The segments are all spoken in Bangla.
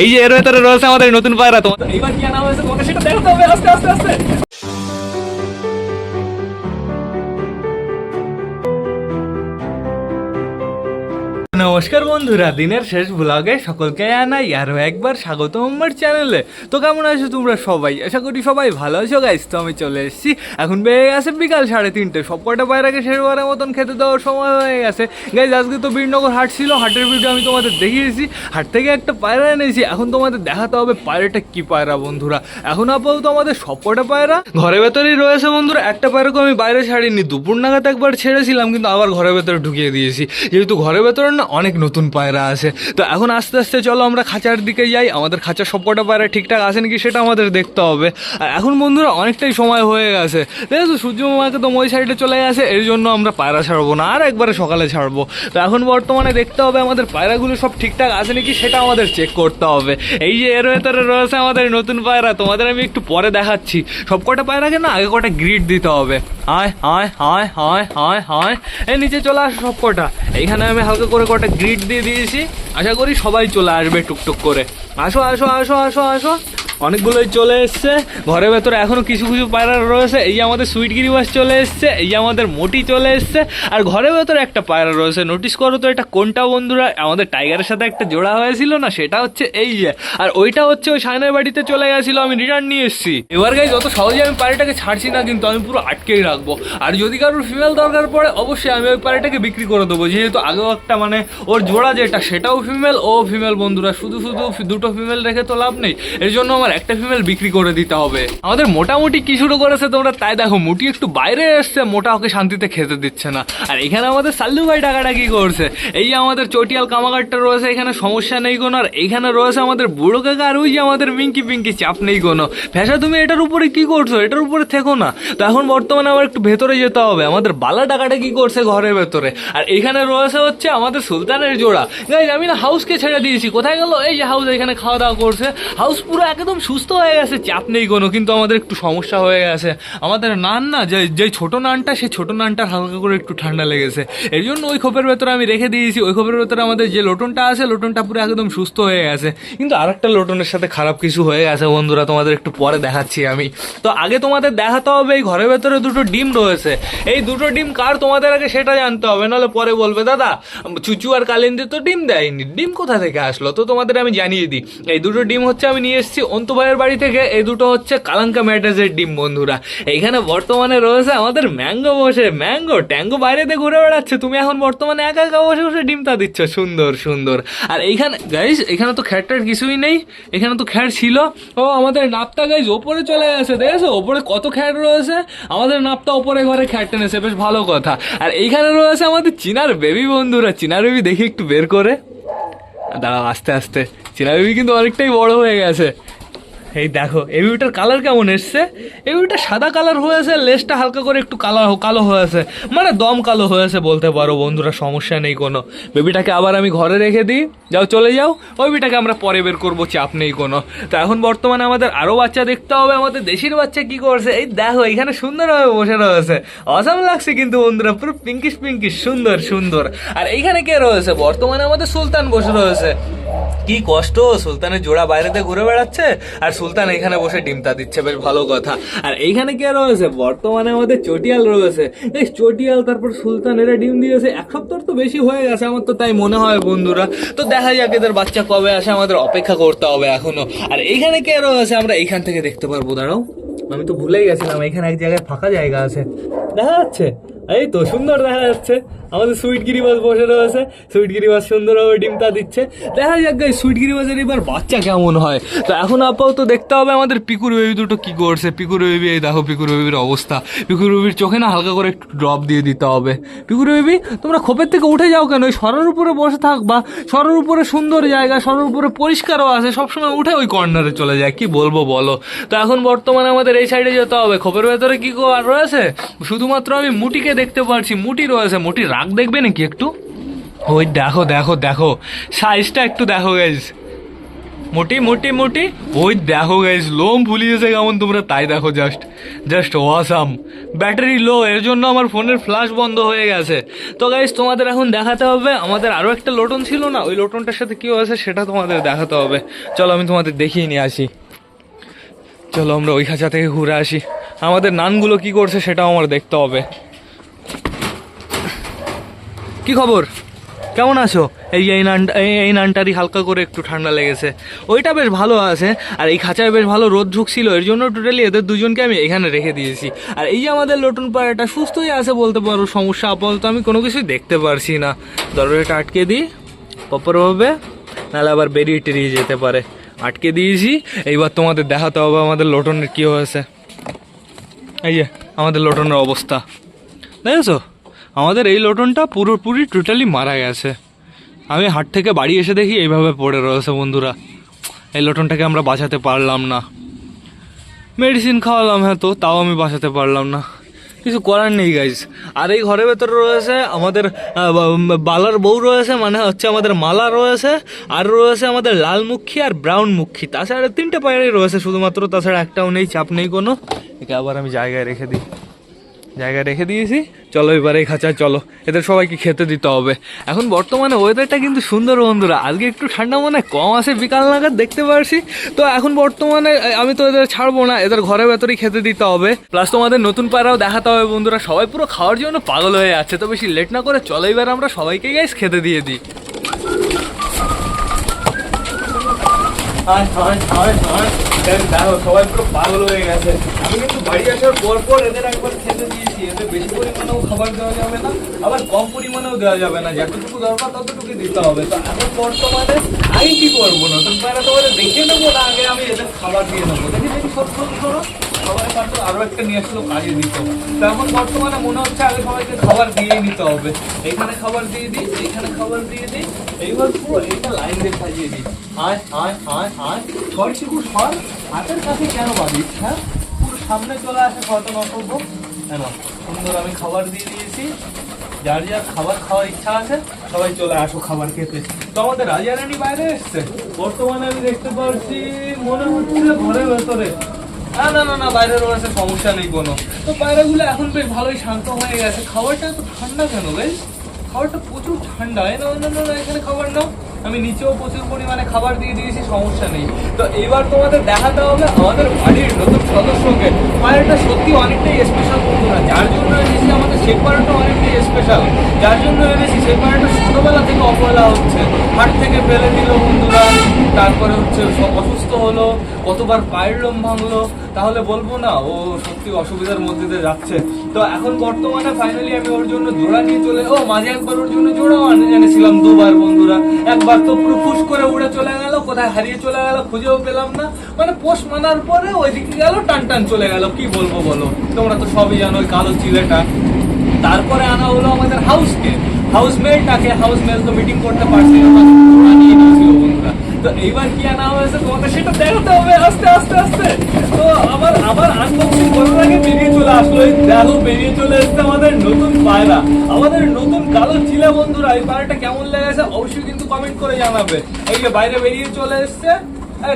এই যে এর ভেতরে রয়েছে আমাদের নতুন পায়রা, তোমাদের এবার কি আনা হয়েছে তোমাকে সেটা দেখাতে হবে, আস্তে আস্তে আস্তে। নমস্কার বন্ধুরা, দিনের শেষ ব্লগে সকলকে জানাই আরও একবার স্বাগত আমার চ্যানেলে তো কেমন আছো তোমরা সবাই? আশা করি সবাই ভালো আছো গাইস তো আমি চলে এসেছি। এখন বেড়ে গেছে বিকাল সাড়ে তিনটে। সব কটা পায়রাকে শেষবারের মতন খেতে দেওয়ার সময় হয়ে গেছে। গাইজ আজকে তো বীরনগর হাট ছিল, হাটের ভিডিও আমি তোমাদের দেখিয়েছি। হাট থেকে একটা পায়রা এনেছি। এখন তোমাদের দেখাতে হবে পায়রাটা কি পায়রা, বন্ধুরা। এখন আপাতত আমাদের সব কটা পায়রা ঘরের ভেতরেই রয়েছে, বন্ধুরা। একটা পায়রাকে আমি বাইরে ছাড়িনি। দুপুর নাগাদ একবার ছেড়েছিলাম, কিন্তু আবার ঘরের ভেতরে ঢুকিয়ে দিয়েছি। যেহেতু ঘরের ভেতরে না অনেক নতুন পায়রা আছে তো এখন আস্তে আস্তে চলো আমরা খাঁচার দিকে যাই। আমাদের খাঁচার সব কটা পায়রা ঠিকঠাক আছে নাকি সেটা আমাদের দেখতে হবে। আর এখন বন্ধুরা অনেকটাই সময় হয়ে গেছে। দেখো সূর্য মামাকে তো ওই সাইডে চলে গেছে, এর জন্য আমরা পায়রা ছাড়বো না, আর একবারে সকালে ছাড়বো। তো এখন বর্তমানে দেখতে হবে আমাদের পায়রাগুলো সব ঠিকঠাক আছে নাকি সেটা আমাদের চেক করতে হবে। এই যে এর ভেতরে রয়েছে আমাদের নতুন পায়রা, তোমাদের আমি একটু পরে দেখাচ্ছি। সব কটা পায়রাকে না আগে কটা গ্রিড দিতে হবে। আয় আয় আয় আয় আয় আয়। এই নিচে চলে আসো সব কটা এইখানে আমি হালকা করে কটা গ্রিড দিয়ে দিয়েছি। আশা করি সবাই চলে আসবে টুকটুক করে। আসো আসো আসো আসো আসো। অনেকগুলোই চলে এসছে। ঘরের ভেতরে এখনও কিছু কিছু পায়রা রয়েছে। এই আমাদের সুইট গিরিবাস চলে এসছে, এই আমাদের মোটি চলে এসছে। আর ঘরের ভেতরে একটা পায়রা রয়েছে। নোটিস করো তো, এটা কোনটা বন্ধুরা? আমাদের টাইগারের সাথে একটা জোড়া হয়েছিল না, সেটা হচ্ছে এই যে। আর ওইটা হচ্ছে ওই সায়নের বাড়িতে চলে গেছিল, আমি রিটার্ন নিয়ে এসেছি। এবার গাই যত সহজে আমি পায়রাটাকে ছাড়ছি না, কিন্তু আমি পুরো আটকেই রাখব। আর যদি কারোর ফিমেল দরকার পড়ে, অবশ্যই আমি ওই পায়রাটাকে বিক্রি করে দেবো। যেহেতু আগেও একটা মানে ওর জোড়া যেটা, সেটাও ফিমেল ও ফিমেল বন্ধুরা। শুধু শুধু দুটো ফিমেল রেখে তো লাভ নেই। এর জন্য আমার একটা ফিমেল বিক্রি করে দিতে হবে। আমাদের মোটামুটি কি শুরু করেছে তোমরা তাই দেখো, মুটি একটু বাইরে এসছে, মোটা ওকে শান্তিতে খেতে দিচ্ছে না। আর এখানে আমাদের সাল্লু ভাই টাকাটা কি করছে। এই যে আমাদের চটিয়াল কামাগারটা রয়েছে, এখানে সমস্যা নেই কোনো আর এইখানে রয়েছে আমাদের বুড়ো কাকা আর ওই যে আমাদের মিঙ্কি পিঙ্কি, চাপ নেই কোনো ফ্যাসা তুমি এটার উপরে কি করছ? এটার উপরে থেকো না। তো এখন বর্তমানে আমার একটু ভেতরে যেতে হবে। আমাদের বালা টাকাটা কি করছে ঘরের ভেতরে। আর এখানে রয়েছে হচ্ছে আমাদের সুলতানের জোড়া। আমি না হাউসকে ছেড়ে দিয়েছি। কোথায় গেল? এই যে হাউস এখানে খাওয়া দাওয়া করছে। হাউস পুরো একদম সুস্থ হয়ে গেছে? চাপ নেই কোনো, কিন্তু আমাদের একটু সমস্যা হয়ে গেছে। আমাদের নান না, যে যে ছোটো নানটা সেই ছোটো নানটা হালকা করে একটু ঠান্ডা লেগেছে। এর জন্য ওই খোপের ভেতরে আমি রেখে দিয়েছি। ওই খোপের ভেতরে আমাদের যে লোটনটা আছে, লোটনটা পুরো একদম সুস্থ হয়ে গেছে। কিন্তু আরেকটা লোটনের সাথে খারাপ কিছু হয়ে গেছে, বন্ধুরা, তোমাদের একটু পরে দেখাচ্ছি আমি। তো আগে তোমাদের দেখাতে হবে, এই ঘরের ভেতরে দুটো ডিম রয়েছে। এই দুটো ডিম কার? তোমাদের আগে সেটা জানতে হবে, নাহলে পরে বলবে, দাদা, চুচু আর কালিন্দি তো ডিম দেয়নি। ডিম কোথা থেকে আসলো? তো তোমাদের আমি জানিয়ে দিই। এই দুটো ডিম হচ্ছে আমি নিয়ে এসেছি অন্তু ভাইয়ের বাড়ি থেকে এই দুটো হচ্ছে কালাঙ্কা ম্যাটাজের ডিম, বন্ধুরা। এইখানে বর্তমানে রয়েছে আমাদের ম্যাঙ্গো বসে। ম্যাঙ্গো, ট্যাঙ্গো বাইরেতে ঘুরে বেড়াচ্ছে। তুমি এখন বর্তমানে একা একা বসে বসে ডিমটা দিচ্ছ। সুন্দর সুন্দর। আর এইখানে গাইস এখানে তো খ্যাটটার কিছুই নেই। এখানে তো খ্যাট ছিল। ও, আমাদের নাপটা গাইজ ওপরে চলে গেছে, দেখেছ? ওপরে কত খ্যাট রয়েছে। আমাদের নাপটা ওপরে ঘরে খ্যাট টেনেছে বেশ ভালো কথা। আর এইখানে রয়েছে আমাদের চিনার বেবি বন্ধুরা। চিনার বেবি দেখি একটু বের করে। দাঁড়াও, আস্তে আস্তে। চিনা বেবি কিন্তু অনেকটাই বড় হয়ে গেছে। এই দেখো, এই বিউটার কালার কেমন এসছে? এই বিউটা সাদা কালার হয়েছে লেজটা হালকা করে একটু কালো কালো হয়েছে। মানে দম কালো হয়েছে বলতে পারো বন্ধুরা, সমস্যা নেই কোনো। বেবিটাকে আবার আমি ঘরে রেখে দিই। যাও, চলে যাও। ওই বিটাকে আমরা পরে বের করব, চাপ নেই কোনো। তো এখন বর্তমানে আমাদের আরও বাচ্চা দেখতে হবে, আমাদের দেশির বাচ্চা কি করছে? এই দেখো, এখানে সুন্দরভাবে বসে রয়েছে। অসাম লাগছে কিন্তু বন্ধুরা, পুরো পিঙ্কিশ পিঙ্কিশ সুন্দর সুন্দর। আর এইখানে কে রয়েছে? বর্তমানে আমাদের সুলতান বসে রয়েছে। কি কষ্ট, সুলতানের জোড়া বাইরেতে ঘুরে বেড়াচ্ছে, আর সুলতান এখানে বসে ডিমটা দিচ্ছে, বেশ ভালো কথা। আর এইখানে কে রয়েছে? বর্তমানে আমাদের চটিয়াল রয়েছে। এই চটিয়াল, তারপর সুলতান, এরা ডিম দিয়েছে। এক সপ্তাহ তো বেশি হয়ে গেছে আমার তো তাই মনে হয় বন্ধুরা। তো দেখা যাক এদের বাচ্চা কবে আসে, আমাদের অপেক্ষা করতে হবে এখনও। আর এইখানে কে রয়েছে? আমরা এইখান থেকে দেখতে পারব, দাঁড়াও। আমি তো ভুলেই গেছিলাম এখানে এক জায়গায় ফাঁকা জায়গা আছে। দেখা যাচ্ছে? এই তো, সুন্দর দেখা যাচ্ছে। আমাদের সুইট গিরিবাস বসে রয়েছে সুইট গিরিবাস সুন্দরভাবে ডিমটা দিচ্ছে। দেখা যাক গাই সুইট গিরিবাসের এবার বাচ্চা কেমন হয়। তো এখন আপাতত দেখতে হবে আমাদের পিকুর বেবি দুটো কি করছে। পিকুর বেবি এই দেখো পিকুর বেবির অবস্থা। পিকুর বেবির চোখে না হালকা করে একটু ড্রপ দিয়ে দিতে হবে। পিকুর বেবি তোমরা খোপের থেকে উঠে যাও কেন? ওই সরার উপরে বসে থাকবা সরার উপরে সুন্দর জায়গা, সরার উপরে পরিষ্কারও আছে। সবসময় উঠে ওই কর্নারে চলে যায়। কি বলব বলো? তো এখন বর্তমানে আমাদের এই সাইডে যেতে হবে। খোপের ভেতরে কি আর রয়েছে? শুধুমাত্র আমি মুটিকে দেখতে পারছি। মুটি রয়েছে, মুটি রাগ দেখবে নাকি একটু? ওই দেখো দেখো দেখো। সাইজটা একটু দেখো গাইজ মোটি মোটি মোটি। ওই দেখো গাইস লোম ফুলিয়েছে কেমন তোমরা? তাই দেখো just just awesome battery low এর জন্য আমার ফোনের ফ্ল্যাশ বন্ধ হয়ে গেছে। তো গাইস তোমাদের এখন দেখাতে হবে, আমাদের আরও একটা লোটন ছিল না? ওই লোটনটার সাথে কী হয়েছে সেটা তোমাদের দেখাতে হবে। চলো, আমি তোমাদের দেখিয়ে নিয়ে আসি। চলো, আমরা ওই খাঁচা থেকে ঘুরে আসি। আমাদের নানগুলো কি করছে সেটাও আমার দেখতে হবে। কি খবর? কেমন আছো? এই এই নান এই- এই নানটারই হালকা করে একটু ঠান্ডা লেগেছে। ওইটা বেশ ভালো আছে, আর এই খাঁচায় বেশ ভালো রোদ ঢুকছিল, এর জন্য টোটালি এদের দুজনকে আমি এখানে রেখে দিয়েছি। আর এই যে আমাদের লটন পাড়াটা সুস্থই আছে বলতে পারো, সমস্যা আপাতত আমি কোনো কিছুই দেখতে পারছি না। দরজাটা আটকে দিই, প্রপারভাবে, নাহলে আবার বেরিয়ে টেরিয়ে যেতে পারে। আটকে দিয়েছি, এইবার তোমাদের দেখাতে হবে আমাদের লটনের কী হয়েছে। এই যে, আমাদের লটনের অবস্থা। দেখেছ? আমাদের এই লটনটা পুরোপুরি টোটালি মারা গেছে। আমি হাট থেকে বাড়ি এসে দেখি এইভাবে পড়ে রয়েছে বন্ধুরা। এই লটনটাকে আমরা বাঁচাতে পারলাম না। মেডিসিন খাওয়ালাম হ্যাঁ তো, তাও আমি বাঁচাতে পারলাম না। কিছু করার নেই গাইজ আর এই ঘরের ভেতরে রয়েছে আমাদের বালার বউ রয়েছে মানে হচ্ছে আমাদের মালা রয়েছে, আর রয়েছে আমাদের লাল মুখী আর ব্রাউন মুখী। তাছাড়া তিনটে পায়রাই রয়েছে শুধুমাত্র, তাছাড়া একটাও নেই, চাপ নেই কোনো। একে আবার আমি জায়গায় রেখে দিই। জায়গায় রেখে দিয়েছি। চলো এবারে এই চলো। এদের সবাইকে খেতে দিতে হবে। এখন বর্তমানে ওয়েদারটা কিন্তু সুন্দর বন্ধুরা। আজকে একটু ঠান্ডা মনে কম আছে বিকাল নাগাদ, দেখতে পারছি। তো এখন বর্তমানে আমি তো এদের ছাড়বো না, এদের ঘরের ভেতরেই খেতে দিতে হবে। প্লাস তোমাদের নতুন পায়রাও দেখাতে হবে বন্ধুরা। সবাই পুরো খাওয়ার জন্য পাগল হয়ে যাচ্ছে তো বেশি লেট না করে চলো এবার আমরা সবাইকে গাইস খেতে দিয়ে দিই। হায় হায় হায় হায় সবাই পুরো পাগল হয়ে গেছে। আমি কিন্তু বাড়ি আসার পর পর এদের একবার খেতে দিয়েছি। এদের বেশি পরিমাণেও খাবার দেওয়া যাবে না, আবার কম পরিমাণেও দেওয়া যাবে না। যতটুকু দরকার ততটুকু দিতে হবে। তো এখন বর্তমানে আমি কি করব? না পায়রা তোমাদের দেখে নেব না, আগে আমি এদের খাবার দিয়ে নেব দেখে, দেখি, সব সব সবাই পাত্র আরও একটা নিয়ে আসলো কাজে দিত তো এখন বর্তমানে মনে হচ্ছে আগে সবাইকে খাবার দিয়ে নিতে হবে। এইখানে খাবার দিয়ে দিই, এইখানে খাবার দিয়ে দিই, এইবার পুরো এইটা লাইন দিয়ে সাজিয়ে দিই। আয় আয় আয় আয় সর শিখু সর, হাতের কাছে কেন বাঁধিস হ্যাঁ? পুরো সামনে চলে আসে হয়তো নকর্ব কেন সুন্দর আমি খাবার দিয়ে দিয়েছি। যার যার খাবার খাওয়ার ইচ্ছা আছে, সবাই চলে আসো খাবার খেতে। তো আমাদের রাজা রানী বাইরে এসছে। বর্তমানে আমি দেখতে পাচ্ছি, মনে হচ্ছে ঘরের ভেতরে। না না না না বাইরে রয়েছে সমস্যা নেই কোনো। তো পায়রাগুলো এখন বেশ ভালোই শান্ত হয়ে গেছে। খাবারটা এত ঠান্ডা কেন গাইস খাবারটা প্রচুর ঠান্ডা। এই না না না এখানে খাবার নাও। আমি নিচেও প্রচুর পরিমাণে খাবার দিয়ে দিয়েছি, সমস্যা নেই। তো এবার তোমাদের দেখাতে হবে আমাদের বাড়ির নতুন সদস্যকে। পায়রাটা সত্যি অনেকটাই স্পেশাল বন্ধুরা। যার জন্য এনেছি আমাদের সেই পায়রাটা অনেকটাই স্পেশাল যার জন্য এনেছি সেই পায়রাটা ছোটবেলা থেকে অবহেলা হচ্ছে। হাট থেকে ফেলে দিল বন্ধুরা, তারপরে হচ্ছে অসুস্থ হলো, কতবার পায়ের লোম ভাঙলো। তাহলে বলব না, ও সত্যি অসুবিধার মধ্যে দিয়ে যাচ্ছে। তো এখন বর্তমানে ফাইনালি আমি ওর জন্য জোড়া নিয়ে চলে ও, মাঝে একবার ওর জন্য জোড়াও আনে এনেছিলাম দুবার বন্ধুরা। একবার তো পুরো ফুস করে উড়ে চলে গেল, কোথায় হারিয়ে চলে গেল খুঁজেও পেলাম না। মানে পোষ মানার পরে ওইদিকে গেল, টান টান চলে গেল, কি বলব বলো। তোমরা তো সবই জানো ওই কালো চিলেটা। তারপরে আনা হলো আমাদের হাউসকে হাউস মেলটাকে হাউস মেল তো মিটিং করতে পারছি না জোড়া নিয়ে নিয়েছিল বন্ধুরা। তো এইবার কি আনা হয়েছে তোমাকে সেটা দেখাতে হবে, আস্তে আস্তে আস্তে। তো আমার আবার আনবক্সিং করার আগে বেরিয়ে চলে আসলো। এই দেখো, বেরিয়ে চলে এসছে আমাদের নতুন পায়রা। আমাদের নতুন কালো চিলা বন্ধুরা, এই পায়রাটা কেমন লেগেছে অবশ্যই কিন্তু কমেন্ট করে জানাবে। এই যে বাইরে বেরিয়ে চলে এসছে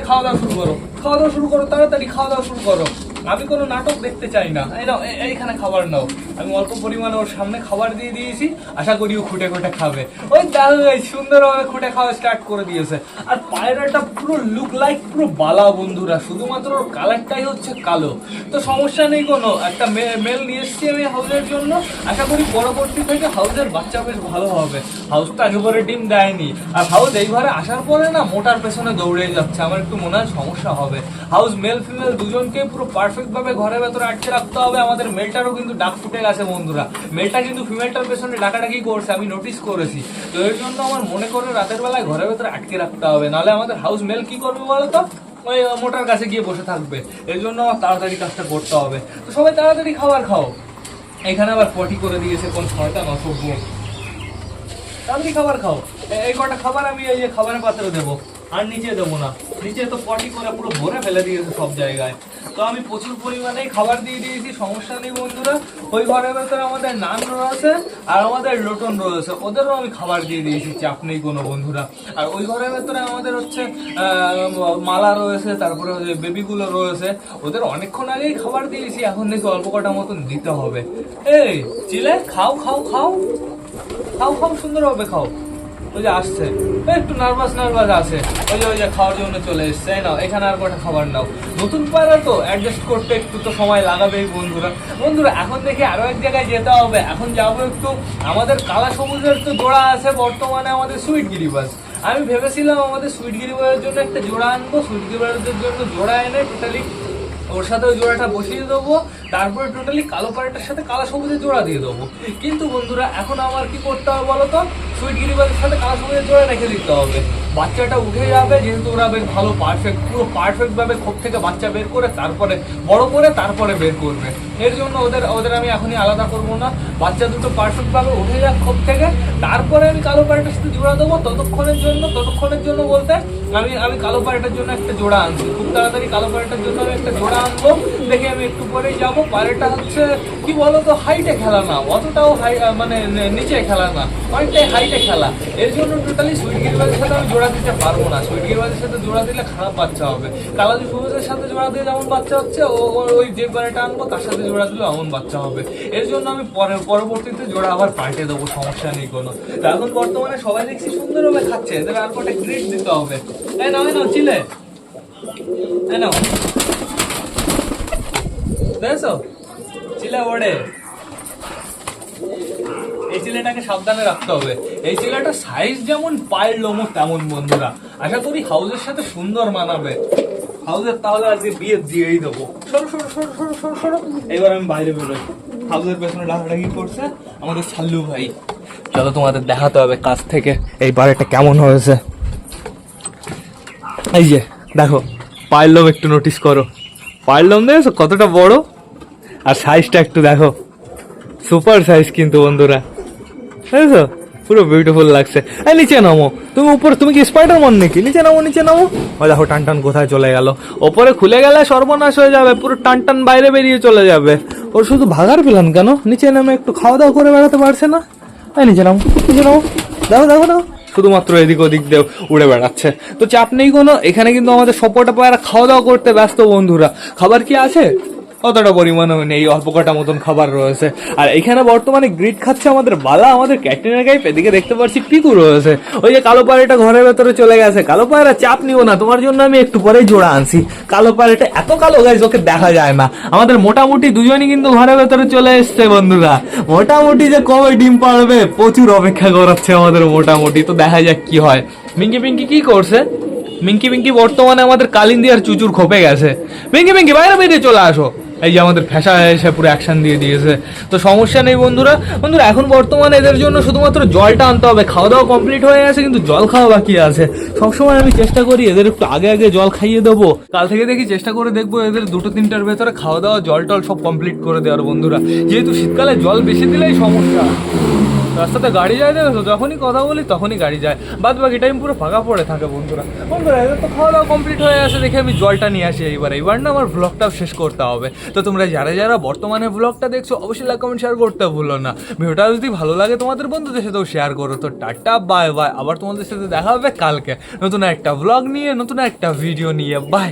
খাওয়া দাওয়া শুরু করো। খাওয়া দাওয়া শুরু করো, তাড়াতাড়ি খাওয়া দাওয়া শুরু করো। আমি কোনো নাটক দেখতে চাই না। এই নাও এইখানে খাবার নাও। আমি অল্প পরিমাণে ওর সামনে খাবার দিয়ে দিয়েছি, আশা করি ও খুঁটে খুঁটে খাবে। ওই দেখো সুন্দরভাবে খুঁটে খাওয়া স্টার্ট করে দিয়েছে। আর পায়রাটা পুরো লুক লাইক পুরো বালা বন্ধুরা, শুধুমাত্র ওর কালারটাই হচ্ছে কালো। তো সমস্যা নেই কোনো, একটা মেল নিয়ে এসেছি আমি হাউসের জন্য। আশা করি পরবর্তী থেকে হাউসের বাচ্চা বেশ ভালো হবে। হাউস তো একেবারে ডিম দেয়নি। আর হাউস এইবারে আসার পরে না, মোটার পেছনে দৌড়ে যাচ্ছে। আমার একটু মনে হয় সমস্যা হবে। হাউস মেল ফিমেল দুজনকে পুরো পারফেক্ট ভাবে ঘরের ভেতরে আটকে রাখতে হবে, আমাদের মেলটারও কিন্তু ডাক ফুটে গেছে বন্ধুরা। মেলটা কিন্তু ফিমেলটার পেছনে ডাকাডাকি করছে, আমি নোটিস করেছি। তো এর জন্য আমার মনে করে রাতের বেলায় ঘরের ভেতরে আটকে রাখতে হবে, নাহলে আমাদের হাউস মেল কি করবে বলতো? ওই মোটার কাছে গিয়ে বসে থাকবে। এর জন্য আমার তাড়াতাড়ি কাজটা করতে হবে। তো সবাই তাড়াতাড়ি খাবার খাও। এখানে আবার পটি করে দিয়েছে কোন ছয়টা নসব্য তাড়াতাড়ি খাবার খাও। এই কটা খাবার আমি এই যে খাবারের পাত্রে দেবো, আর নিচে দেবো না। নিচে তো পটি করে পুরো ভরে ফেলে দিয়েছে সব জায়গায়। তো আমি প্রচুর পরিমাণে খাবার দিয়ে দিয়েছি, সমস্যা নেই বন্ধুরা। ওই ঘরের ভেতরে আমাদের নান রয়েছে আর আমাদের লোটন রয়েছে, ওদেরও আমি খাবার দিয়ে দিয়েছি, চাপ নেই কোনো বন্ধুরা। আর ওই ঘরের ভেতরে আমাদের হচ্ছে মালা রয়েছে, তারপরে বেবিগুলো রয়েছে। ওদের অনেকক্ষণ আগেই খাবার দিয়েছি, এখন দেখি অল্প কটা মতন দিতে হবে। এই, চিলে, খাও খাও খাও। খাও খাও সুন্দর হবে খাও। ওই যে আসছে। একটু নার্ভাস নার্ভাস আছে। ওই যে ওই যে খাওয়ার জন্য চলে এসছে নাও, এখানে আর কটা খাবার নাও। নতুন পায়রা তো অ্যাডজাস্ট করতে একটু তো সময় লাগাবেই বন্ধুরা। বন্ধুরা, এখন দেখি আরও এক জায়গায় যেতে হবে। এখন যাব একটু, আমাদের কালা সবুজের তো জোড়া আছে, বর্তমানে আমাদের সুইট গিরিবাস আমি ভেবেছিলাম আমাদের সুইট গিরিবাসের জন্য একটা জোড়া আনব সুইট গিরিবাসের জন্য জোড়া এনে টোটালি ওর সাথে ওই জোড়াটা বসিয়ে দেবো, তারপরে টোটালি কালো পাড়াটার সাথে কালো সবুজের জোড়া দিয়ে দেবো। কিন্তু বন্ধুরা, এখন আমার কি করতে হবে বলো তো সুইট গিরিবাজের সাথে কালো সবুজের জোড়া রেখে দিতে হবে। বাচ্চাটা উঠে যাবে, যেহেতু ওরা বেশ ভালো পারফেক্ট পুরো পারফেক্ট ভাবে খোপ থেকে বাচ্চা বের করে তারপরে, বড় করে তারপরে বের করবে। এর জন্য ওদের ওদের আমি এখনই আলাদা করব না। বাচ্চা দুটো পারফেক্ট ভাবে উঠে যাক খোপ থেকে, তারপরে আমি কালো পাড়াটার সাথে জোড়া দেবো, ততক্ষণের জন্য ততক্ষণের জন্য বলতে আমি আমি কালো পাড়াটার জন্য একটা জোড়া আনছি। খুব তাড়াতাড়ি কালো পাড়াটার জন্য আমি একটা জোড়া আনব, দেখে আমি একটু পরেই যাব। পাড়াটা হচ্ছে, কি বলতো হাইটে খেলা না, অতটাও হাই মানে নিচে খেলা না, অনেকটাই হাইটে খেলা। এর জন্য টোটালি সুইট গিরবাজের সাথে আমি জোড়া দিতে পারব না। সুইট গিরবাজের সাথে জোড়া দিলে খারাপ বাচ্চা হবে। কালাজি সবুজের সাথে জোড়া দিয়ে যেমন বাচ্চা হচ্ছে, ও ওই যে পাড়াটা আনব, তার সাথে জোড়া দিলে এমন বাচ্চা হবে। এর জন্য আমি পরবর্তীতে জোড়া আবার পাল্টে দেবো, সমস্যা নেই কোনো। এখন বর্তমানে সবাই দেখছি সুন্দরভাবে খাচ্ছে, এদের আর কটা গ্রিড দিতে হবে। এই নাও নাও, চিলে। এই নাও। দেখছ? চিলে ওড়ে। এই চিলেটাকে সাবধানে রাখতে হবে। এই চিলেটা সাইজ যেমন পায়ের লোমো, তেমন বন্ধুরা। আশা করি হাউজের সাথে সুন্দর মানাবে। হাউজের তাহলে আজকে বিয়ে দিয়েই দেবো। এবার আমি বাইরে বেরোই। হাউজের পেছনে ডাকাডাকি করছে? আমাদের ছাল্লু ভাই। চলো তোমাদের দেখাতে হবে কাছ থেকে এই বাড়িটা কেমন হয়েছে। এই যে, দেখো, পায়ের লোম একটু নোটিস করো। পায়ের লোম দেখেছ? কতটা বড়? আর সাইজটা একটু দেখো। সুপার সাইজ কিন্তু বন্ধুরা। বুঝেছ পুরো বিউটিফুল লাগছে। নিচে নামো। তুমি উপরে, তুমি কি স্পাইডার মন নাকি? নিচে নামো নিচে নামো। ও, দেখো টান টান কোথায় চলে গেল। ওপরে খুলে গেলে সর্বনাশ হয়ে যাবে, পুরো টান টান বাইরে বেরিয়ে চলে যাবে। ওর শুধু ভাগার পেলাম কেন? নিচে নামে একটু খাওয়া দাওয়া করে বেড়াতে পারছে না? এই, নিচে নামো নিচে নামো। দেখো দেখো দেখো। শুধুমাত্র এদিক ওদিক দিয়ে উড়ে বেড়াচ্ছে। তো চাপ নেই কোনো, এখানে কিন্তু আমাদের সপোর্টা পায়রা খাওয়া দাওয়া করতে ব্যস্ত বন্ধুরা। খাবার কি আছে? অতটা পরিমাণে নেই অল্প কটা মতন খাবার রয়েছে। আর এখানে বর্তমানে গ্রিড খাচ্ছে আমাদের বালা, আমাদের ক্যান্টিনের গাইপ এদিকে দেখতে পাচ্ছি পিকু রয়েছে। ওই যে কালো পায়রাটা ঘরের ভেতরে চলে গেছে। কালো পায়রা চাপ নিও না, তোমার জন্য আমি একটু পরেই জোড়া আনছি। কালো পায়রাটা এত কালো গাইজ ওকে দেখা যায় না। আমাদের মোটামুটি দুজনই কিন্তু ঘরের ভেতরে চলে এসছে, বন্ধুরা। মোটামুটি যে কবে ডিম পারবে প্রচুর অপেক্ষা করাচ্ছে আমাদের মোটামুটি। তো দেখা যাক কি হয়। মিঙ্কি, পিঙ্কি কি করছে? মিঙ্কি মিঙ্কি বর্তমানে আমাদের কালিন্দি আর চুচুর খোপে গেছে। মিঙ্কি মিঙ্কি বাইরে বেরিয়ে চলে আসো। এই যে আমাদের ফ্যাশা এসে পুরো অ্যাকশন দিয়ে দিয়েছে। তো সমস্যা নেই বন্ধুরা। বন্ধুরা, এখন বর্তমানে এদের জন্য শুধুমাত্র জলটা আনতে হবে। খাওয়া দাওয়া কমপ্লিট হয়ে গেছে, কিন্তু জল খাওয়া বাকি আছে। সবসময় আমি চেষ্টা করি এদের একটু আগে আগে জল খাইয়ে দেবো। কাল থেকে দেখি চেষ্টা করে দেখব এদের দুটো তিনটার ভেতরে খাওয়া দাওয়া জল টল সব কমপ্লিট করে দেওয়ার বন্ধুরা। যেহেতু শীতকালে জল বেশি দিলেই সমস্যা। রাস্তাতে গাড়ি যায় দেখো যখনই কথা বলি তখনই গাড়ি যায়। বাদ বাকি টাইম পুরো ফাঁকা পড়ে থাকে বন্ধুরা। বন্ধুরা এদের তো খাওয়া দাওয়া কমপ্লিট হয়ে আসে দেখে আমি জলটা নিয়ে আসি এইবার। এইবার না আমার ব্লগটাও শেষ করতে হবে। তো তোমরা যারা যারা বর্তমানে ব্লগটা দেখছ, অবশ্যই লাইক কমেন্ট শেয়ার করতে ভুলো না। ভিডিওটা যদি ভালো লাগে তোমাদের বন্ধুদের সাথেও শেয়ার করো। তো টাটা বাই বাই আবার তোমাদের সাথে দেখা হবে কালকে। নতুন একটা ব্লগ নিয়ে, নতুন একটা ভিডিও নিয়ে। বাই